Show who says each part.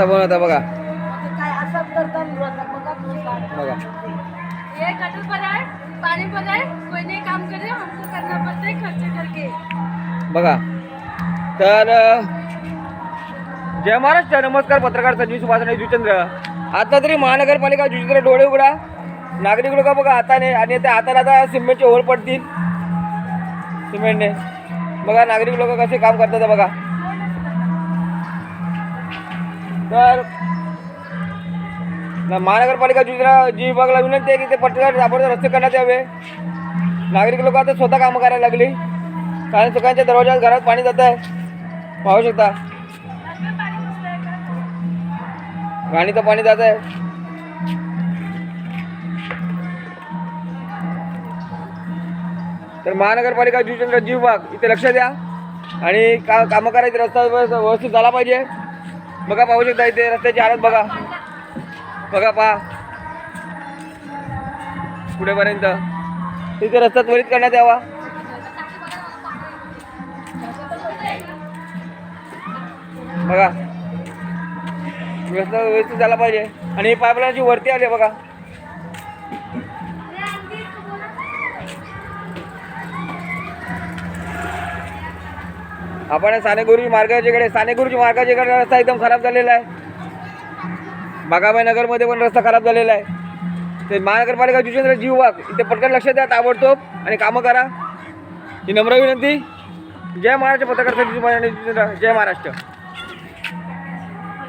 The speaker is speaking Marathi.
Speaker 1: रस्ता बनवता बघा.
Speaker 2: काय असं करतात बघा बघा तुम्ही काय.
Speaker 1: बघा.
Speaker 3: ये गटर पर आए पानी पर आए कोई नहीं काम करे हमको करना पड़ता है खर्चे करके.
Speaker 1: बघा. तर जय महाराष्ट्र नमस्कार पत्रकार संजीव सुभाष जुचंद्र. आता तरी महानगरपालिका जुचंद्र डोळे उघडा. नागरिक लोक बघा हाताने आणि त्या हाताला आता सिमेंटचे होल पडतील. सिमेंटने. बघा नागरिक लोक कसे काम करतात बघा. तर महानगरपालिका योजना जी विभागाला विनंती आहे की ते पटकन ताबडतोब रस्ते करण्यात यावे. नागरिक लोक आता स्वतः कामं करायला लागली. कारण सगळ्यांच्या दरवाजात घरात पाणी जात आहे. पाहू शकता. गाणी तर पाणी जात आहे. तर महानगरपालिका जुचंद्र जी विभाग इथे लक्ष द्या. आणि का कामं करायचे रस्ता व्यवस्थ- व्यवस्थित झाला पाहिजे. बघा पाहू शकता इथे रस्त्याची हालत बघा. बघा पहा. पुढेपर्यंत. इथे रस्ता त्वरित करण्यात यावा. बघा. व्यवस्था व्यवस्थित झाला पाहिजे. आणि ही पाईपलाईनची वरती आली बघा. आपण सानेगुरुजी मार्गाच्याकडे सानेगुरुजी मार्गाच्याकडे रस्ता एकदम खराब झालेला आहे. बागाबाई नगरमध्ये पण रस्ता खराब झालेला आहे. ते महानगरपालिका जुजेंद्र जी इथे पटकन लक्ष द्या ताबडतोब आणि कामं करा. ही नम्र विनंती. जय महाराष्ट्र पत्रकार जय महाराष्ट्र.